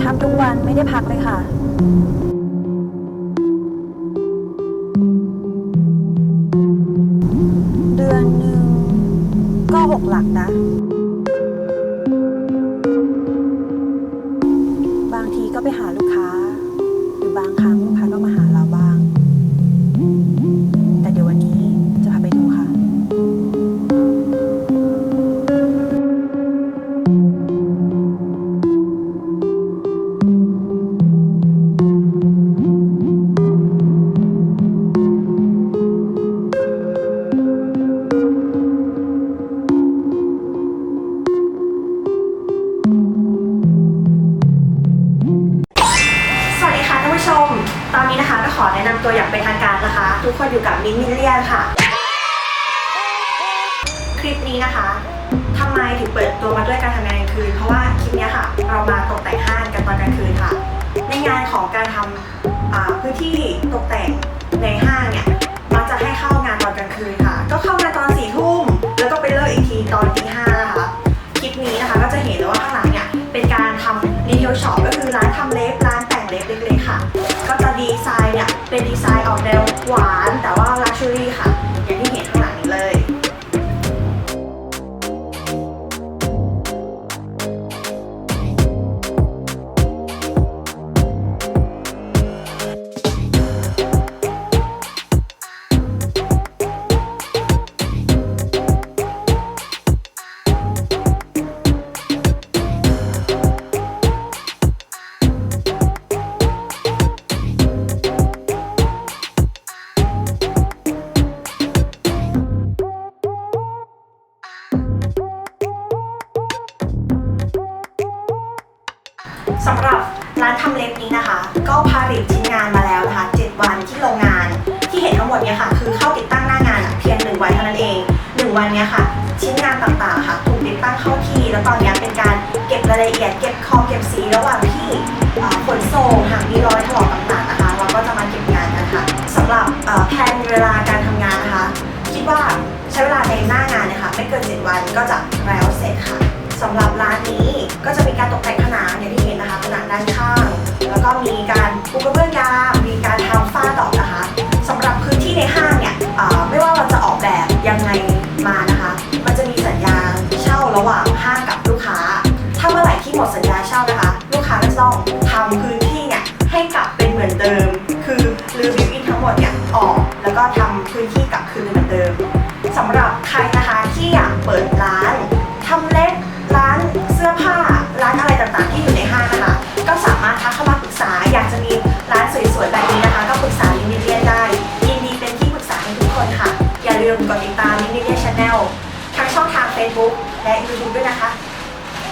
ทำทุกวันไม่ได้พักเลยค่ะ เดือนหนึ่งก็หกหลักนะ ตอนนี้นะคะก็ขอแนะนำตัวอย่างเป็นทางการนะคะ ทุกคนอยู่กับมิ้นท์มิเลียนค่ะ คลิปนี้นะคะทำไมถึงเปิดตัวมาด้วยการทำงานกลางคืน เพราะว่าคลิปนี้ค่ะ เรามาตกแต่งห้างกันตอนกลางคืนค่ะ ในงานของการทำอ่าพื้นที่ตกแต่งในห้างเนี่ยมักจะให้เข้างานตอนกลางคืนค่ะ ก็เข้างานตอนสี่ทุ่มแล้วก็ไปเลิกอีกทีตอนตีห้านะคะคลิปนี้นะคะก็จะเห็น ดีไซน์เนี่ยเป็นดีไซน์ออกแนวหวาน สำหรับร้านทำเล็บนี้นะคะ ก็ผลิตชิ้นงานมาแล้วนะคะ 7 วันที่โรงงาน ที่เห็นทั้งหมดเนี่ยค่ะ คือเข้าติดตั้งหน้างานเพียง 1 วันเท่านั้นเอง 1 วันเนี้ยค่ะ ชิ้นงานต่างๆค่ะถูกติดตั้งเข้าที่ แล้วตอนนี้เป็นการเก็บรายละเอียด เก็บคอเก็บสีระหว่างที่ขนส่งหากมีรอยถลอกต่างๆนะคะ เราก็จะมาเก็บงานกันค่ะสำหรับแผนเวลาการทำงานนะคะ คิดว่าใช้เวลาในหน้างานเนี่ยค่ะไม่เกิน 7 วันก็จะแล้วเสร็จค่ะ ห้างกับลูกค้า ถ้าเมื่อไหร่ที่หมดสัญญาเช่านะคะ ลูกค้าก็จะต้องทำพื้นที่เนี่ยให้กลับเป็นเหมือนเดิม คือรื้อบิวอินทั้งหมดเนี่ยออก แล้วก็ทำพื้นที่กลับคืนเป็นเหมือนเดิมสำหรับใครนะคะที่อยากเปิดร้านทำเล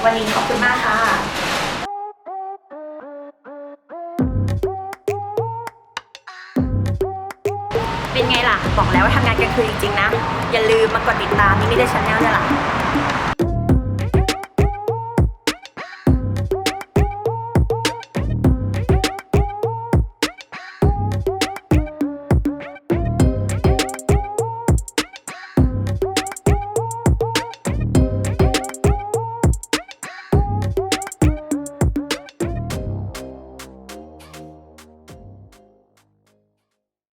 วันนี้ขอบคุณมากค่ะเป็นไงล่ะ บอกแล้วว่าทำงานกลางคืนจริงๆนะ อย่าลืมมากดติดตามนี่ไม่ได้ชาแนลด้วยล่ะ